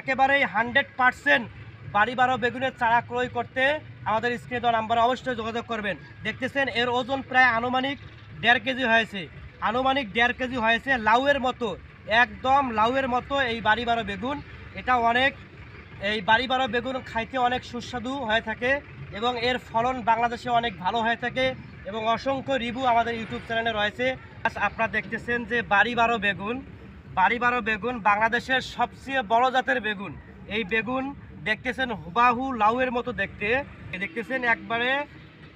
একেবারেই hundred percent বাড়ি বারো বেগুনের চারা ক্রয় করতে আমাদের স্ক্রিনে দেওয়া নাম্বারে অবশ্যই যোগাযোগ করবেন। দেখতেছেন এর ওজন প্রায় আনুমানিক দেড় কেজি হয়েছে। আনুমানিক দেড় কেজি হয়েছে লাউয়ের মতো, একদম লাউয়ের মতো এই বাড়ি বারো বেগুন। এটা অনেক, এই বাড়ি বারো বেগুন খাইতে অনেক সুস্বাদু হয়ে থাকে এবং এর ফলন বাংলাদেশে অনেক ভালো হয়ে থাকে এবং অসংখ্য রিভিউ আমাদের ইউটিউব চ্যানেলে রয়েছে। আপনারা দেখতেছেন যে বাড়ি বারো বেগুন বাড়ি বারো বেগুন, বাংলাদেশের সবচেয়ে বড় জাতের বেগুন। এই বেগুন দেখতেছেন হুবাহু লাউয়ের মতো দেখতে। দেখতেছেন একবারে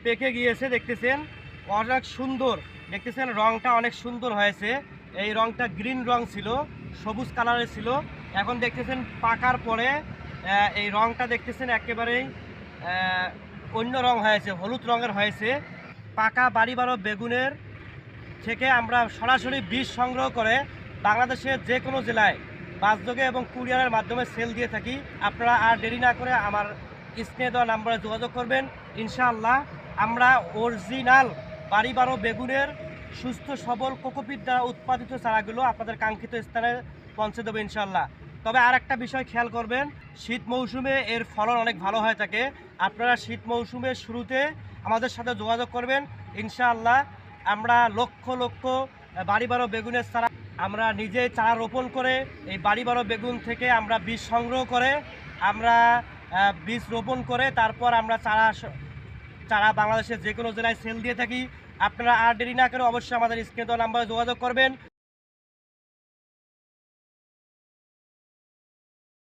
পেকে গিয়েছে, দেখতেছেন অনেক সুন্দর। দেখতেছেন রংটা অনেক সুন্দর হয়েছে। এই রংটা গ্রিন রং ছিল, সবুজ কালারের ছিল। এখন দেখতেছেন পাকার পরে এই রংটা দেখতেছেন একেবারেই অন্য রং হয়েছে, হলুদ রঙের হয়েছে। পাকা বাড়ি বারো বেগুনের থেকে আমরা সরাসরি বীজ সংগ্রহ করে বাংলাদেশের যে কোনো জেলায় বাসযোগে এবং কুরিয়ারের মাধ্যমে সেল দিয়ে থাকি। আপনারা আর দেরি না করে আমার স্ক্রিনে দেওয়া নাম্বারে যোগাযোগ করবেন। ইনশাআল্লাহ আমরা অরিজিনাল বাড়ি বারো বেগুনের সুস্থ, সবল কোকোপিট দ্বারা উৎপাদিত চারাগুলো আপনাদের কাঙ্ক্ষিত স্থানে পৌঁছে দেবো ইনশাআল্লাহ। তবে আর একটা বিষয় খেয়াল করবেন, শীত মৌসুমে এর ফলন অনেক ভালো হয়ে থাকে। আপনারা শীত মৌসুমের শুরুতে আমাদের সাথে যোগাযোগ করবেন। ইনশাআল্লাহ আমরা লক্ষ লক্ষ বাড়ি বারো বেগুনের চারা আমরা নিজে চারা রোপণ করে এই বাড়ি বারো বেগুন থেকে আমরা বীজ সংগ্রহ করে আমরা বীজ রোপণ করে তারপর আমরা চারা চারা বাংলাদেশের যে কোনো জেলায় সেল দিয়ে থাকি। আপনারা আর দেরি না করে অবশ্যই আমাদের স্ক্রিনে নাম্বারে যোগাযোগ করবেন।